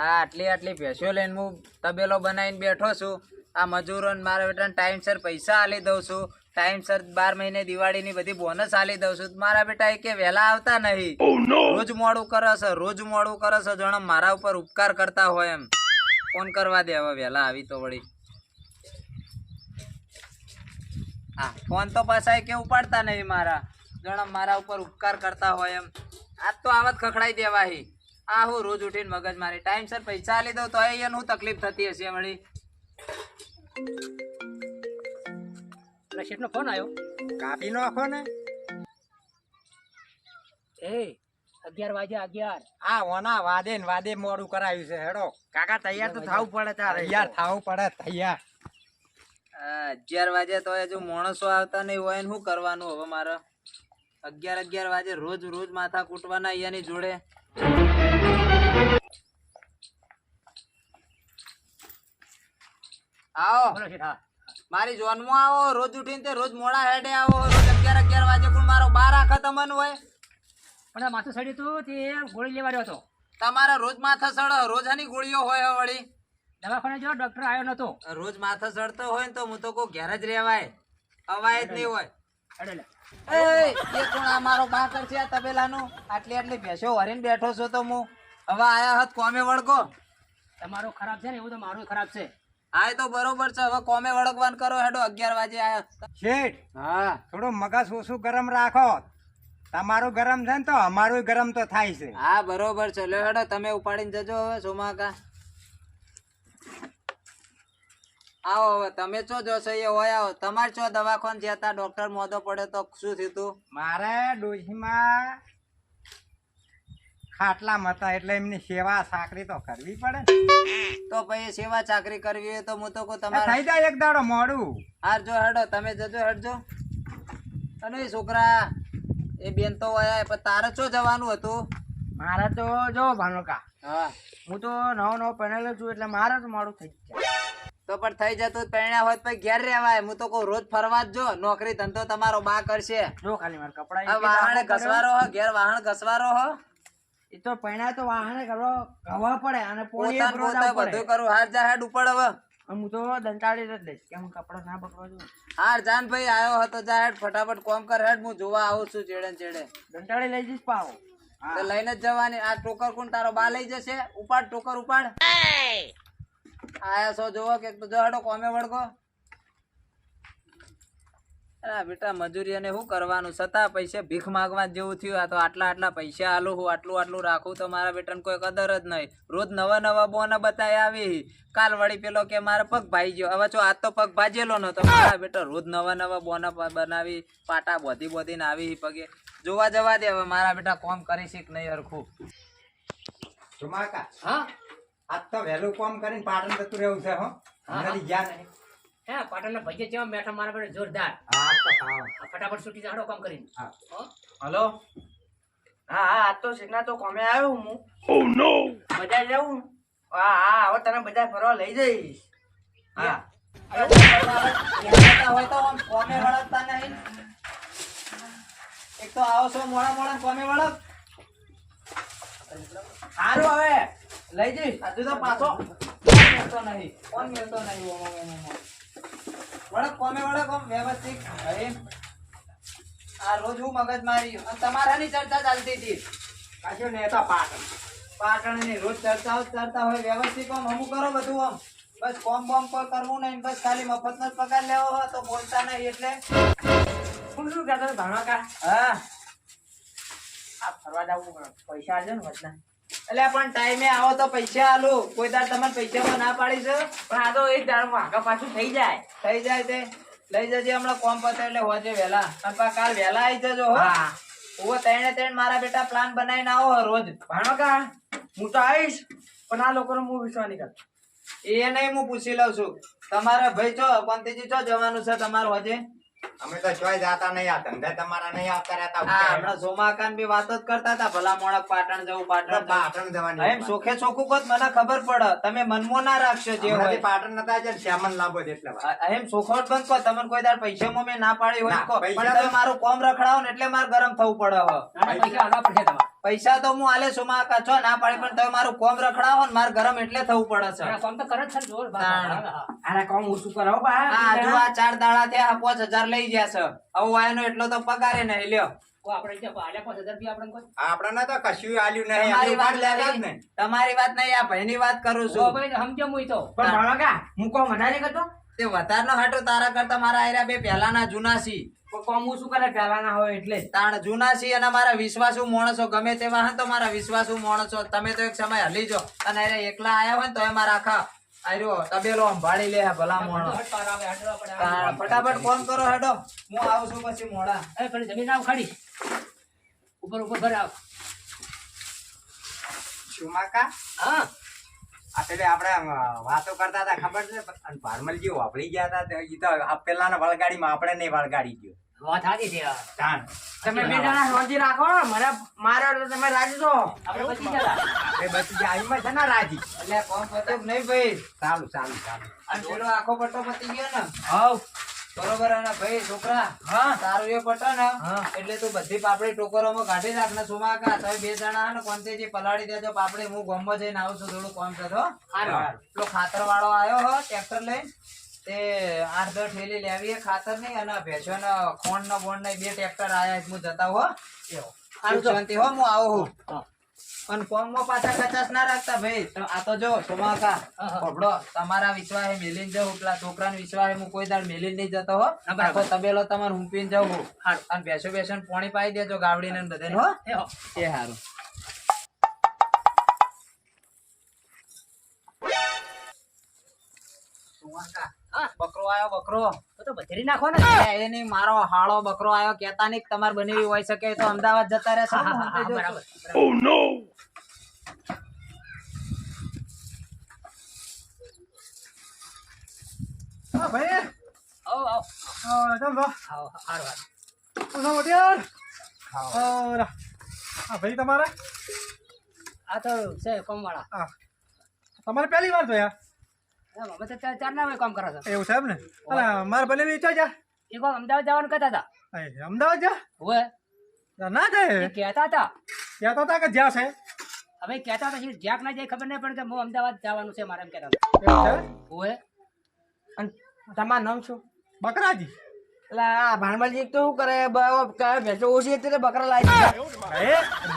આ આટલી આટલી ભેંસો લઈને હું તબેલો બનાવીને બેઠો છું. આ મજૂરોને મારા બેટાને ટાઈમસર પૈસા આલી દઉં છું. ટાઈમસર બાર મહિને દિવાળીની બધી બોનસ આલી દઉં છું. મારા બેટા એ કે વહેલા આવતા નહીં. રોજ મોડું કરે છે રોજ મોડું કરે છે જણ મારા ઉપર ઉપકાર કરતા હોય એમ. ફોન કરવા દે હવે વહેલા આવી તો વળી. હા ફોન તો પાછા કે ઉપાડતા નહીં મારા. જણા મારા ઉપર ઉપકાર કરતા હોય એમ. આજ તો આવત ખખડાઈ દેવાહી. આ હું રોજ ઉઠીને મગજ મારી ટાઈમસર પૈસા આલી દઉં તો અહીંયા હું તકલીફ થતી હશે વળી. શેઠનો ફોન આવ્યો કાપી નાખો ને. એ અગિયાર વાગે અગિયાર. આ ઓના વાદે ને વાદે મોડું કરાયું છે હેડો. કાકા તૈયાર તો થવું પડે તારે. તૈયાર થવું પડે તૈયાર. અગિયાર વાગે તો હજુ માણસો આવતા નહીં હોય ને શું કરવાનું હવે મારે? અગિયાર અગિયાર વાગે રોજ રોજ માથા કૂટવાના અહીંયાની જોડે. આવો. બોલો શેઠ મારી જોનમાં આવો રોજ ઉઠીને તે રોજ મોડા હેડે આવો રોજ અગિયાર અગિયાર વાગે પણ મારો બાર આખા તમને હોય. પણ આ માથું સડ્યું હતું તે ગોળી લેવા રહ્યો હતો. તમારા રોજ માથા સડ રોજ આની ગોળીઓ હોય વળી. દવાખાને જો ડોક્ટર આવ્યો નતો. રોજ માથા સડતો હોય ને તો હું તો કોઈ ઘેર જ રહેવાય. અવાય જ નહીં હોય. અડેલે એ એ કોણ આ મારો બાકર છે આ તબેલાનું? આટલી આટલી ભેંસો હરીને બેઠો છો તો હું. હવે આયા હત કોમે વળગો. તમારો ખરાબ છે ને એવું તો મારું ખરાબ છે. આય તો બરોબર છે. હવે કોમે વળગવાન કરો. હેડો અગિયાર વાગે આયા. શેઠ હા. થોડું મગજ ઓછું ગરમ રાખો. તમારું ગરમ છે ને તો અમારું ગરમ તો થાય છે. હા બરોબર છે. લે હેડો તમે ઉપાડીને જજો હવે સોમાકા આવો હવે તમે ચો જોશો એ હોય આવો. તમારે ચો દવાખાન જતા ડોક્ટર મોદો પડે તો શું થયું તું? મારે ડોશીમાં ખાટલામાં હતા એટલે એમની સેવા સાકરી તો કરવી પડે તો પછી સેવા ચાકરી કરવી હોય તો હું તો કહું તમારે થઈ જાય એક દાડો મોડું. હાર જો હડો તમે જજો હડજો અને છોકરા એ બેન તો વયા પણ તારે શું જવાનું હતું? મારે તો જો ભાનુકા હા. હું તો નવો નવો પહેરેલો છું એટલે મારે તો મોડું થઈ જાય. તો પણ થઈ જતું પહેણ્યા હોત પછી ઘેર રહેવાય. હું તો કહું રોજ ફરવા જ જો. નોકરી ધંધો તમારો બા કરશે. જો ખાલી મારા કપડા આ ઘસવારો હો ઘેર વાહણ ઘસવારો હો. એ તો પહેણા તો વાહને કરવા કવા પડે અને પોતા પોતા બધું કરું હાર જા હેડ ઉપર હવે. હું તો દંતાળી જ લઈશ કે હું કપડા ના દઉં. હાર જાન ભાઈ આવ્યો હતો જા હેડ ફટાફટ કોમ કર હેડ હું જોવા આવું છું ચેડે જેડે. ચેડે દંતાળી લઈ જઈશ પાવો તો લઈને જ જવાની આ ટોકર કોણ તારો બા લઈ જશે? ઉપાડ ટોકર ઉપાડ. આયા છો જોવો કે જો હેડો કોમે વળગો. અરે બેટા મજૂરી અને શું કરવાનું? છતાં પૈસા ભીખ માગવા જેવું થયું. આ તો આટલા આટલા પૈસા આલું હું આટલું આટલું રાખું તો મારા બેટાને કોઈ કદર જ નહીં. રોજ નવા નવા બોના બતાવી આવી. કાલ વળી પેલો કે મારે પગ ભાઈ ગયો. હવે જો આજ તો પગ ભાજેલો નતો મારા બેટા રોજ નવા નવા બોના બનાવી પાટા બોધી બોધીને આવી પગે. જોવા જવા દે હવે મારા બેટા કોમ કરી શીખ નહીં હરખું. હા? આજ તો વહેલું કોમ કરીને પાટણ જતું રહેવું છે હો. ગયા નહીં. હે પાટણના ભૈયા જેવા મેઠા મારા પર જોરદાર. હા તો. ફટાફટ છૂટી જાડો કામ કરીને. હા. હલો? હા હા આજ તો શેખના તો કોમે આવ્યો હું. બધા જાઉં હા હા હવે તને બધા ફરવા લઈ જઈશ. હા. હોય તો આમ કોમે વળગતા નહીં. એક તો આવો છો મોડા મોડા ને કોમે વળગ. સારું હવે. લઈ જઈશ. હજુ તો પાછો. નહીં? કોણ મળતો નહીં? ઓમ, ઓમ, ઓમ, ઓમ. કોમે વળગ આમ વ્યવસ્થિત ભાઈ. આ રોજ હું મગજ મારી. અને તમારાની ચર્ચા ચાલતી હતી. કાશ્યો ને તો પાટણ. પાટણની રોજ ચર્ચાઓ કરતા હોય વ્યવસ્થિત આમ હમું કરો બધું આમ. બસ કોમ બોમ કોઈ કરવું નહીં બસ ખાલી મફતનો જ પગાર લેવો હોય તો બોલતા નહીં એટલે. શું શું કહેતો ભણવા હા. આ ફરવા જવું પૈસા આવજો ને વચના. એટલે પણ ટાઈમે આવો તો પૈસા આલો. કોઈ દાડ તમારે પૈસામાં ના પાડી છે? પણ આ તો એક દાડમાં આગળ પાછું થઈ જાય. થઈ જાય તે. લઈ જજે હમણાં કોમ પતે એટલે હોજે વહેલા અને કાલ વહેલા આવી જજો હો. હા. હું ત્રણે ત્રણ મારા બેટા પ્લાન બનાવીને આવો રોજ. રોજ કા? હું તો આવીશ પણ આ લોકોનો હું વિશ્વાસ નહીં કરતો. એ નહીં હું પૂછી લઉં છું. તમારે ભાઈ છો પંતીજી છો? જવાનું છે તમારું હોજે. અમે તો ચોય જાતા નહીં આ ધંધા તમારા નહીં આવતા રહેતા. હા હમણાં સોમાકાન બી વાતો જ કરતા હતા ભલા મોણક પાટણ જવું પાટણ પાટણ જવાની એમ સોખે ચોખ્ખું કોત મને ખબર પડે તમે મનમો ના રાખશો જે હોય. પાટણ નતા જ શ્યામન લાભો છે એટલે એમ સોખવટ બંધ કો તમને કોઈ દાડ મો મેં ના પાડી હોય. પૈસા પણ તમે મારું કોમ રખડાવો ને એટલે મારે ગરમ થવું પડે હવે. પૈસા આલવા પડશે તમારે. પૈસા તો હું આલે છું માં કાચો ના પાડે પણ તમે મારું કોમ રખડાવો ને મારે ગરમ એટલે થવું પડે છે. કોમ તો કરે છે જોર આના કામ ઓછું કરાવો બા આ હજુ આ ચાર દાડા થયા પાંચ હજાર લઈ ગયા છે. હવે આયનો એટલો તો પગારે નહીં લ્યો. તમારી વાત જ નહીં. આ તમારી વાત નહીં આ ભાઈની વાત કરું છું. ભાઈ સમજો મુઈ તો. પણ હું કોમ વધારે કરતો? તે વધારનો હાટો તારા કરતા મારા આયરા બે પહેલાના જૂના સી કોમ શું કરે? પહેલાના હોય એટલે તાણ જૂના છે અને મારા વિશ્વાસુ માણસો ગમે તેવા હે તો મારા વિશ્વાસુ માણસો. તમે તો એક સમય હલી જો અને આયરા એકલા આયા હોય ને તો એ મારા આખા આયરો તબેલો સંભાળી લે ભલા મોણો ફટાફટ ફોન કરો હેડો. હું આવું છું પછી મોડા. એ પેલી જમીન આવ ખાડી ઉપર ઉપર ભરે આવ. શુમાકા હા. આ આપણે વાતો કરતા હતા ખબર છે? ભારમલજી વાપરી ગયા હતા તો તો આ પેલાના વળગાડીમાં આપણે નહીં વળગાડી ગયો. વાત સાચી છે આ. તમે બે જણા રોજી રાખો મારા મારા એટલે તમે રાજી છો. આપણે બચી એ આઈમાં છે ને રાજી. એટલે કોમ પત્યો નહીં ભાઈ. સારું સારું સારું અને પેલો આખો પટ્ટો પતી ગયો ને. હવ. બરોબર અને ભાઈ છોકરા હા તારું એ પટો ને એટલે તું બધી પાપડી ટોકરોમાં કાઢી નાખ ને સુમાકા તમે બે જણા ને કોનતે જે પલાળી દેજો પાપડી હું ગોમમાં જઈને આવું છું થોડું કોમ છે તો હારું, હારું. પેલો ખાતર વાળો આવ્યો હો ટ્રેક્ટર લઈને તે આઠ દસ ઠેલી લેવી ખાતર નહીં અને ભેંસો ને ખોંડ ને બોંડ ને બે ટ્રેક્ટર આયા. હું જતા હો. શાંતિ હો હું આવું હા. અને કોમમાં પાછા કચાસ ના રાખતા ભાઈ આ તો જો સુમાકા. ભોપડો તમારા વિશ્વાસે મેલીને જાઉં પેલા છોકરાને વિશ્વાસે હું કોઈ દાળ મેલીને નહીં જતો હો. આખો તબેલો તમારે હુંપીને જવું. અને બેસો બેસો પોણી પાઈ દેજો ગાવડીને ને બધાને હો એ સારું સુમાકા. બકરો આવ્યો બકરો તો તો બથેરી નાખો ને એ નહીં મારો હાળો બકરો આવ્યો કેતા નહીં તમારે બનેવી હોય શકે તો અમદાવાદ જતા રહેશે બરાબર. હા ભાઈ આવો, આવો. હા, કેમ છો? આવો, હારું, મોટિયાર? હા, હા, ભાઈ તમારે આ તો છે કોમવાળા. હા. તમારે પહેલી વાર જોયા અમે તો ચાર ચાર ના કામ કરે છે. એવું છે ને? મારે ભલે વેચો જા એ વાર અમદાવાદ જવાનું કહેતા હતા. અમદાવાદ જા? હોય ના જાય? કહેતા હતા. ત્યાં તો હતા કે જ્યાં છે? હવે કહેતા હતા શી જ્યાંક ના જાય ખબર નહીં પણ કે હું અમદાવાદ જવાનું છે મારે એમ કહેતા હતા. હોય અને તમારું નામ શું? બકરાજી. એટલે આ ભાણવલજી તો શું કરે? ભેંસો ઓછી હતી બકરા લાવી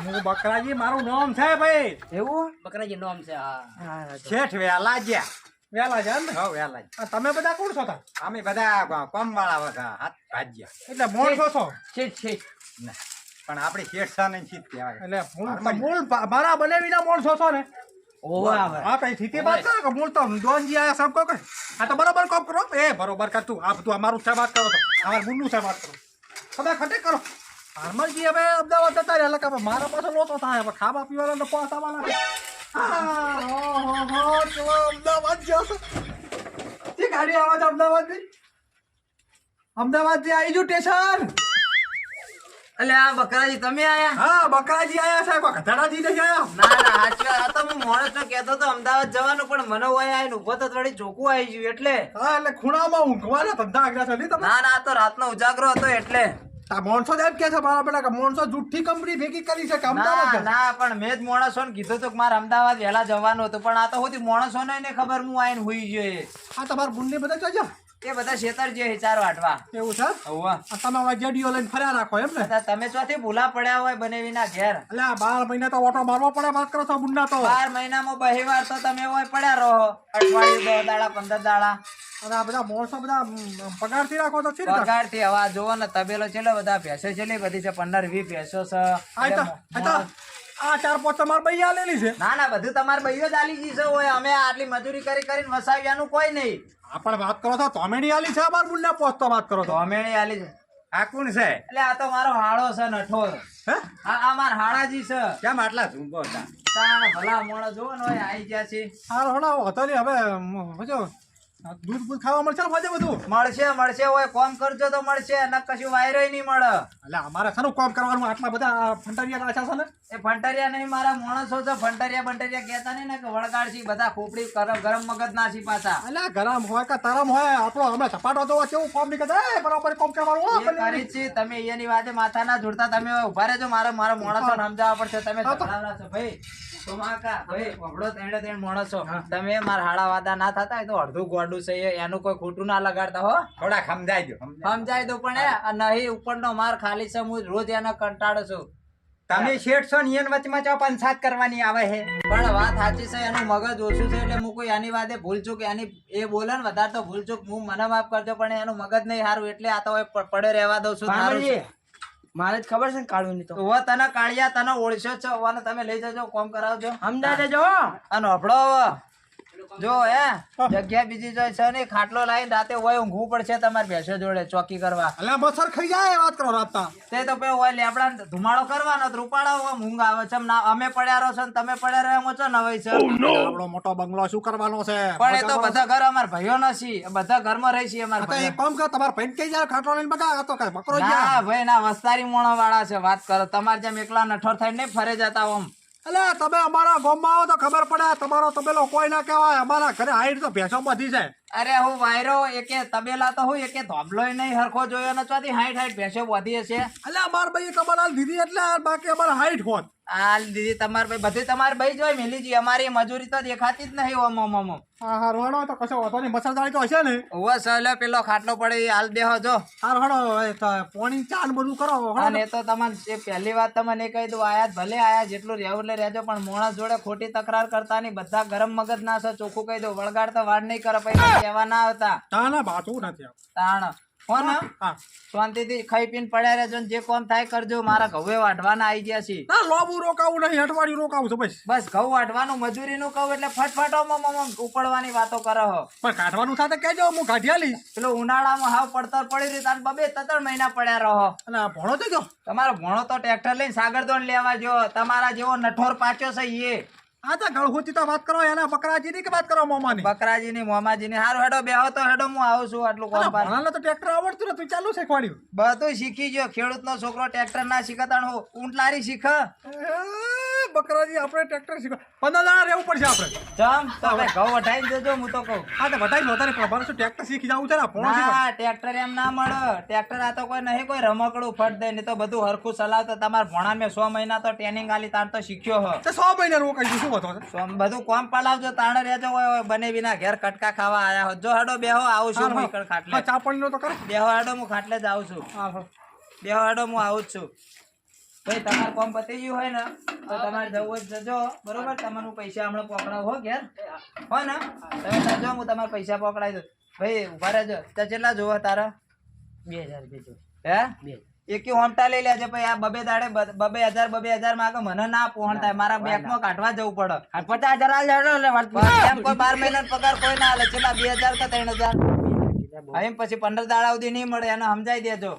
હું બકરાજી મારું નામ છે ભાઈ. એવું? બકરાજી નામ છે હા. હા શેઠ વેલા ગયા વેલા છે એમ ને? હો વેલા. તમે બધા કોણ છો તા? અમે બધા કોમ વાળા હતા હાથ ભાજ્યા એટલે મોણ છો છો? ના પણ આપણે શેઠ છે નહીં કહેવાય. એટલે મૂળ મારા બનેવીના મોણ છો છો ને? હા કઈ સ્થિતિ વાત કરો મૂળ તો ડોનજી આયા સબ કો આ તો બરોબર કોમ કરો. એ બરોબર કર તું. આ બધું અમારું છે વાત કરો અમારું મુન્નું છે વાત કરો. તમે ખટે કરો. હરમલજી હવે અમદાવાદ જતા રહ્યા. એટલે કે મારા પાસે લોતો થાય. હવે ખાવા પીવાના તો પહોંચાવાના છે. અમદાવાદ જશો ગાડી આવે છે આવી સ્ટેશન એટલે આ બકરાજી તમે આયા? હા બકરાજી આયા સાહેબ. આયા. ના ના સાચી વાત. તો હું માણસ ને કહેતો તો અમદાવાદ જવાનું પણ મને હોય આઈને ઊભો તો થોડી ચોખ્ખું આવી ગયું એટલે. હા એટલે ખૂણામાં ઊંઘવાના ધંધા આગળ નહીં તમે? ના ના તો રાતનો ઉજાગરો હતો એટલે. માણસો જ કે છે મારા બેટા કે માણસો જુઠ્ઠી કંપની ભેગી કરી છે અમદાવાદ ના પણ મેં જ મોણસો ને કીધું તો કે મારે અમદાવાદ વહેલા જવાનું હતું પણ આ તો હોતી મોણસો ને ખબર હું આઈને હુઈ ગયો એ. આ તમારા બુંડી બધા જોજો એ બધા શેતર જે ચાર વાટવા એવું છે? હોવા તમે હવે જેડીઓ લઈને ફર્યા રાખો એમ ને? તમે ચોથી ભૂલા પડ્યા હોય બનેવીના ઘેર. એટલે બાર મહિના તો ઓટો મારવો પડે વાત કરો છો બુંડા તો. બાર મહિનામાં બહેવાર તો તમે હોય પડ્યા રહો. અઠવાડિયું દસ દાડા પંદર દાડા. અને આ બધા માણસો બધા પગારથી રાખો તો છે પગારથી હવા જોવો ને તબેલો છે બધા ભેંસો ને બધી છે પંદર વી ભેંસો છે. આ તો આ તો આ ચાર પાંચ તમારે બૈયા આલેલી છે. ના ના બધું તમારે બૈયો જ આલી જશે હોય અમે આટલી મજૂરી કરી કરીને વસાવ્યાનું કોઈ નહીં. આપણે વાત કરો છો કોમેડી આલી છે અમાર બુંડા તો વાત કરો તો. ધોમેણી આલી છે. આ કોણ છે? એટલે આ તો મારો હાળો છે નઠો હે? આ આ માર હાળાજી છે. કેમ આટલા ઝૂંબો હતા? તાણ ભલા મોણો જોવો ને હોય આઈ ગયા છે. હાર હોડા હોતો નહીં હવે મ, આ દૂધ ખાવા મળશે ને બધું? મળશે મળશે હોય કોમ કરજો તો મળશે. ન કશું વાયરો નહીં મળે. એટલે અમારે શાનું કામ કરવાનું? આટલા બધા ફંટારિયા આછા છે ને? એ ફંટરિયા નહીં મારા માણસો છે ફંટરિયા બંટરિયા કહેતા નહીં ને કે વળગાડશી બધા ખોપડી ગરમ પાછા. એટલે ગરમ હોય કે તરમ હોય આપણો અમે ચપાટો તો કેવું કામ નહીં એ બરાબર કામ કરવાનું કરી છે તમે અહીંયાની વાતે માથા ના જોડતા તમે ઊભા રહેજો મારે મારા માણસો સમજાવવા પડશે તમે છો ભાઈ તો માકા ભાઈ વગડો તેણે તેણ માણસો. તમે મારા હાડા વાદા ના થતા તો અડધું ગોડું છે એ- એનું કોઈ ખોટું ના લગાડતા હો. થોડા સમજાય દો સમજાય તો પણ નહીં ઉપરનો માર ખાલી છે હું રોજ એને કંટાળો છું. તમે શેઠ છો ને એન વચમાં ચો પંચાત કરવાની આવે છે પણ વાત સાચી છે એનું મગજ ઓછું છે એટલે હું કોઈ એની વાતે ભૂલચૂક એની એ બોલે ને વધારે તો ભૂલચૂક હું મને માફ કરજો પણ એનું મગજ નહીં સારું એટલે આ તો પડે રહેવા દઉં છું છે. મારે જ ખબર છે ને કાળું ની તો. હવે તને કાળિયા તને ઓળખ્યો છો છે તમે લઈ જજો કોમ કરાવજો. સમજાય દેજો. અને હવે. જો હે? જગ્યા બીજી જોઈ છે ને ખાટલો લાવીને રાતે હોય ઊંઘવું પડશે તમારે ભેંસો જોડે ચોકી કરવા. એટલે બસર ખાઈ જાય વાત કરો રાતના. તે તો પેલો હોય લેબડા ધુમાડો કરવાનો તો રૂપાળા હોય ઊંઘ આવે છે. ના અમે પડ્યા રહો છો ને તમે પડ્યા રહ્યો એમ છો નવાઈ છે. આપણો મોટો બંગલો શું કરવાનો છે? પણ એ તો બધા ઘર અમાર ભાઈઓ નથી. બધા ઘરમાં રહી છીએ અમારા. એક કામ કર તમારે પેન્ટ કઈ જાય ખાટલો લઈને બગા આ તો કઈ બકરો ના ભાઈ ના વસ્તારી મોણો વાળા છે. વાત કરો. તમારે જેમ એકલા નઠોર થઈને નહીં ફરે જતા ઓમ. એટલે તમે અમારા ગામમાં આવો તો ખબર પડે, તમારો તબેલો કોઈ ના કહેવાય. અમારા ઘરે હાઈટ તો ભેંસો બધી છે. અરે હું વાયરો એકે તબેલા તો હું એકે ધોબલોય નહીં હરખો જોયો ને ચોથી હાઈટ હાઈટ ભેંસો વધી હશે. એટલે અમાર ભાઈ તમારે હાલ દીધી એટલે બાકી અમારે હાઈટ હોત. હાલ દીદી તમારે ભાઈ બધી તમારે ભાઈ જોઈ મેલીજી અમારી મજૂરી તો દેખાતી જ નહીં ઓમ ઓમ ઓમ. હા હા રોડો તો કશો વાતો નહીં મસરદારી તો હશે ને? ઉવ્વ સહેલો પેલો ખાટલો પડે હાલ દેહો જો. હા રોડો તો પોણી ચાલ બધું કરો અને તો તમને એ પહેલી વાત તમને કહી દઉં આયા ભલે આયા જેટલું રહેવું એટલે રહેજો પણ મોણસ જોડે ખોટી તકરાર કરતા નહીં બધા ગરમ મગજ ના છો ચોખ્ખું કહી દઉં વળગાડતા વાડ નહીં કરે પછી કહેવા ના આવતા. ના ના બાતું નથી તાણ. કોણ શાંતિથી ખાઈ પીને પડ્યા રહેજો જે કોમ થાય કરજો. મારા ઘઉં વાઢવાના આવી ગયા છે. ના લોબુ રોકાવું નહીં અઠવાડિયું રોકાવું છું બસ. બસ ઘઉં વાઢવાનું મજૂરીનું કહું એટલે ફટફટ ઓમ ઓમ ઓમ ઉપડવાની વાતો કરો હો. પણ કાઢવાનું થાય કહેજો હું કાઢ્યા આલીશ પેલો ઉનાળામાં હાવ પડતર પડી રહી તાર બબે ત્રણ મહિના પડ્યા રહો. અને આ ભણો દેજો તમારો ભણો તો ટ્રેક્ટર લઈને સાગરદોન લેવા જો. તમારા જેવો નઠોર પાછો છે એ આ તો ગળહુતી તો વાત કરો એના બકરાજીની કે વાત કરો મોમાની? બકરાજીની મોમાજીની હારું હેડો બેહો તો હેડો હું આવું છું આટલું કોણ પાર ભણાને તો ટ્રેક્ટર આવડતું તું ચાલુ શીખવાડ્યું બધું શીખી ગયો ખેડૂતનો છોકરો ટ્રેક્ટર ના શીખતાણ હું ઊંટ લારી શીખ. બકરાજી આપણે ટ્રેક્ટર શીખો પંદર દાડા રહેવું પડશે આપણે. ચમ તો હવે ઘઉં વટાઈ જજો હું તો કહું. હા તો વટાઈ લો તારે મારે શું ટ્રેક્ટર શીખી જવું છે ને શીખવા? ટ્રેક્ટર એમ ના મળે. ટ્રેક્ટર આ તો કોઈ નહીં કોઈ રમકડું ફટ દે ને તો બધું હરખું ચલાવતો. તમારા ભણા મેં સો મહિના તો ટ્રેનિંગ આલી તાર તો શીખ્યો હ. તે સો મહિને રોકાઈ શું હતો તો બધું કોમ પલાવજો તાણે રહેજો બને વિના ઘેર કટકા ખાવા આયા હો જો હાડો બેહો આવું છું હું ખાટલે. ચા પાણીનો તો કરો. બેહો હાડો હું ખાટલે જ આવું છું. બેહો હેડો હું આવું જ છું. ભાઈ તમારે કોમ પતી ગયું હોય ને તો તમારે જવું જ જજો. બરોબર? તમારું પૈસા હમણાં પકડાવ હો ઘેર. હો ને? તમે જજો હું તમારે પૈસા પકડાવી દઉં. ભાઈ ઊભા રહેજો. ત્યાં કેટલા જોવો તારા? બે હજાર રૂપિયા હે? બે. એકી હોમટા લઈ લેજે ભાઈ આ બબે દાડે બબે હજાર બબે હજારમાં મને ના પહોંચ થાય મારા બેંકમાં કાઢવા જવું પડે. પચાસ હજાર હાલ એમ કોઈ બાર મહિના પગાર કોઈ ના હાલે છેલ્લા બે હજાર કે ત્રણ હજાર. અહીં પછી પંદર દાડા સુધી નહીં મળે એને સમજાઈ દેજો.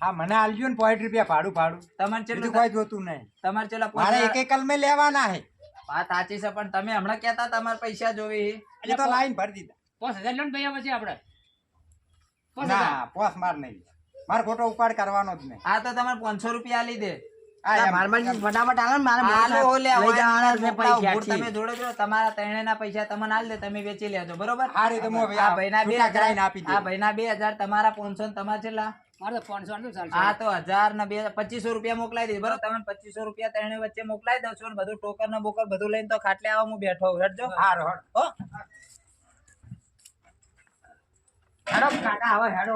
હા મને આલજો ને પોઈન્ટ રૂપિયા ભાડું ભાડું. તમારે ચેટલું કોઈ જોતું નહીં. તમારે ચેલા મારે એક એકલ એક કલમે લેવાના હે. વાત સાચી છે પણ તમે હમણાં કહેતા તમારે પૈસા જોવી એ. તો લાઈન ભરી દીધા. પાંચ હજાર લો ને ભાઈ પછી આપણે ના પોસ માર નહીં મારે ખોટો ઉપાડ કરવાનો જ નહીં. આ તો તમારે પાંચસો રૂપિયા આલી દે. ફટાફટ ને મારે તમે જોડે તમારા પૈસા તમને દે તમે વેચી લેજો બરોબર? હા હું આ ભાઈના બે હજાર આપી આ ભાઈના બે હજાર તમારા પાંચસો ને તમારા છેલ્લા. મારે પાંચસો આટલું ચાલશે. હા તો હજાર ને બે પચીસો રૂપિયા મોકલાઈ દઈશ બરોબર? તમે પચીસો રૂપિયા ત્રણે વચ્ચે મોકલાઈ દઉં છું બધું ટોકર ને બોકર બધું લઈને તો ખાટલે આવો હું બેઠો હટજો હારું, હારું. હો. હેડો કાકા હવે હેડો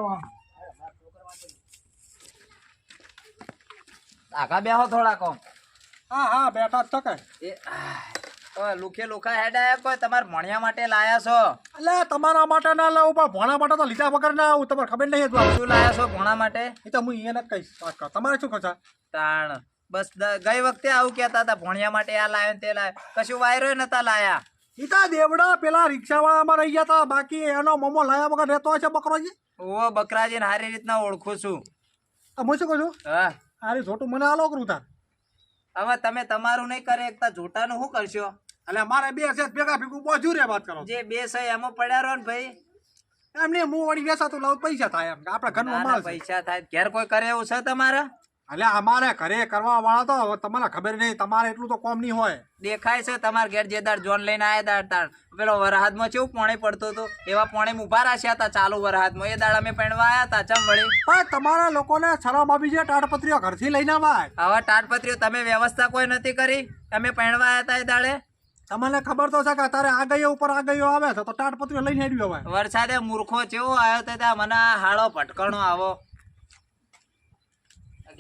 આગા બેહો થોડા કોમ. હા હા બેઠા તો કે એ લુખે લુખા હેડાયા કોઈ તમારે ભણ્યા માટે લાયા છો? એટલે તમારા માટે ના લાવું પણ ભણા માટે તો લીધા વગર ના આવું તમારે ખબર નહીં હતું શું લાયા છો ભણા માટે? એ તો હું એને જ કહીશ તમારે શું ખર્ચા તાણ બસ ગઈ વખતે આવું કહેતા હતા ભણ્યા માટે આ લાયો તે લાયો. કશું વાયરો નતા લાયા. ઈતા દેવડા પેલા રિક્ષાવાળામાં રહી ગયા હતા બાકી એનો મોમો લાયા વગર રહેતો હશે બકરોજી? ઓ બકરાજીને સારી રીતના ઓળખું છું. હું શું કહું છું? હા. આરી છોટું મને આલો કરું તાર. હવે તમે તમારું નહીં કરે એકતા જોટાનું શું કરશો? એટલે મારે બે છે ભેગા ભેગું પહોંચ્યું રે વાત કરો. જે બે છે એમાં પડ્યા રહો ને ભાઈ. એમ નહીં હું વળી વેસાતું લાવું પૈસા થાય એમ આપણા છે. પૈસા થાય. ઘેર કોઈ કરે એવું છે તમારા? એટલે અમારે ઘરે કરવા વાળા તો તમને ખબર નહીં તમારે એટલું તો કોમ નહીં હોય. દેખાય છે તમાર ઘેર જે દાડ જોન લઈને આયા દાડ તાણ પેલો વરહાદમાં કેવું પોણે પડતો હતો? એવા પોણે ઊભા રાખ્યા હતા ચાલુ વરહાદમાં. એ દાડ અમે પહેણવા આયા હતા ચમ વળી? પણ તમારા લોકોને શરમ આવી જાય ટાટપત્રીઓ ઘરથી લઈને આવાય હવે તાટપત્રીઓ તમે વ્યવસ્થા કોઈ નથી કરી? અમે પહેણવા આયા હતા એ દાડે તમને ખબર તો છે કે અત્યારે આ ગયો ઉપર આ ગયો આવે છે તો ટાટપત્રીઓ લઈને હેડ્યો હવે. વરસાદે મૂર્ખો ચેવો આવ્યો તો ત્યાં? મને હાળો ભટકણો આવો.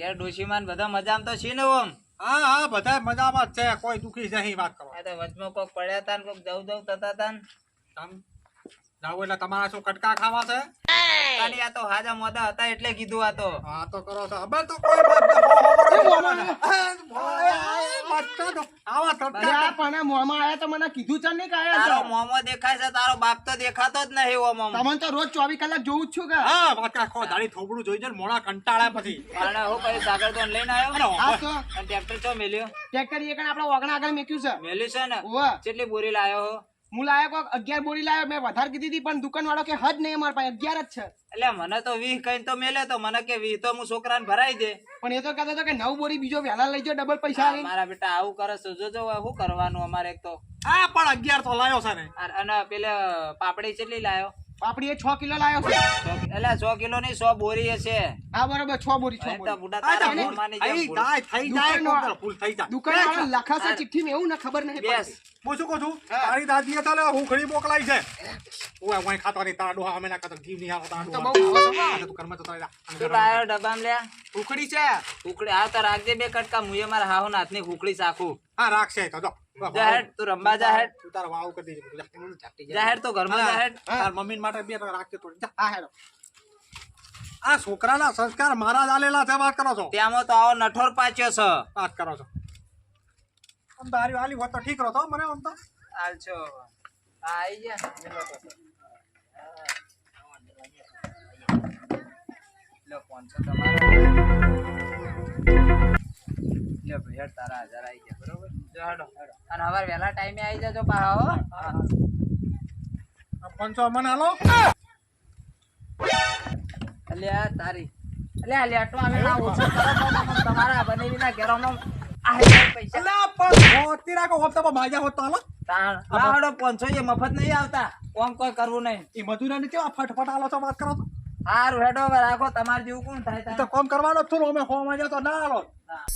ઘેર ડોશીમાન બધા મજામાં તો છે ને ઓમ? હા હા બધા મજામાં જ છે. કોઈ દુખી અહીં વાત કરો આ તો વચમાં કોક પડ્યા તા ને કોક જવું જવું થતા તા ને. જાવ એટલે તમારા શું કટકા ખાવા છે? ખાલી આ તો હાજા મોદા હતા એટલે કીધું આ તો હા તો કરો છો અમે તો કોઈ આ તારો તારો બાપ દેખાતો જ જ આ ટ્રેક્ટર મેલ્યો ટ્રેક્ટર આગળ મેક્યું છે મેલ્યું છે ને કેટલી બોરી લાયો હો લાયો કોક અગિયાર બોરી લાયો મેં વધારે કીધી હતી પણ દુકાન વાળો કે હદ નહીં અમારા પાસે અગિયાર જ છે. એટલે મને તો વીસ કઈ તો મેલે તો મને કે વીસ તો હું છોકરાને ભરાઈ દે. પણ એ તો કહેતો હતો કે નવ બોરી બીજો વહેલા લઈ જાઓ ડબલ પૈસા મારા બેટા આવું કરે છે. જોજો હવે શું કરવાનું અમારે એક તો? હા પણ અગિયાર તો લાયો છે ને. અને પેલે પાપડી કેટલી લાયો? પાપડી એ છ કિલો લાવ્યો છે. એટલે છ કિલો ની છ બોરી હશે. હા બરોબર છ બોરી છ દુકાન લખાશે ચિઠ્ઠી એવું ના ખબર નહીં હું શું કહું છું? તારી હુંખડી મોકલાઈ છે. ઓય ઓય ખાતો નહીં તારા ડોહા અમે ના ખાતો ઘી નહીં તો બહુ ભાવે છે. આ તો ઘરમાં તો તારા તું લાયો ડબ્બામાં લ્યા? ઉખડી છે. ઉકળી આ તો રાખજે બે કટકા મુએ મારા હાહુ હા રાખશે તો જો. જાહેર તું રંબા જાહેર. તું તાર વાવ કરી દેજે. જાહેર તો ઘરમાં જાહેર. તાર મમ્મી માટે બે રાખજે તો જા. આ છોકરાના સંસ્કાર મારા આલેલા છે વાત કરો છો? ત્યાંમાં તો આવો નઠોર પાચ્યો છે. વાત કરો છો. આમ તારી વાલી હોત તો ઠીક રહો તો મને આમ તો. હાલશો આઈ જા. લો, 500 તમારા. લે ભાઈ, હેડ તારા હજાર આઈ ગયા બરોબર? જો હેડો હેડો અને હવે વહેલા ટાઈમે આવી જજો પાછા પંચો મને હાલો. અલ્યા તારી. અલ્યા લેટો આવે ના ઓછો કરો તમારા બનેવી ના ઘેરોનો આ હજાર પૈસા. અલા પણ હોતી રાખો હોત તો માજા હોત તો હાલો. તાણ લાવડો 500 એ મફત નહીં આવતા. કોમ કોઈ કરવું નહીં. એ મજૂરાને કેવા ફટફટ આલો છો વાત કરો સારું હેડો રાખો તમારે જેવું કોણ થાય તો કોમ કરવાનો છું અમે હોમાં તો ના હાલો. હા.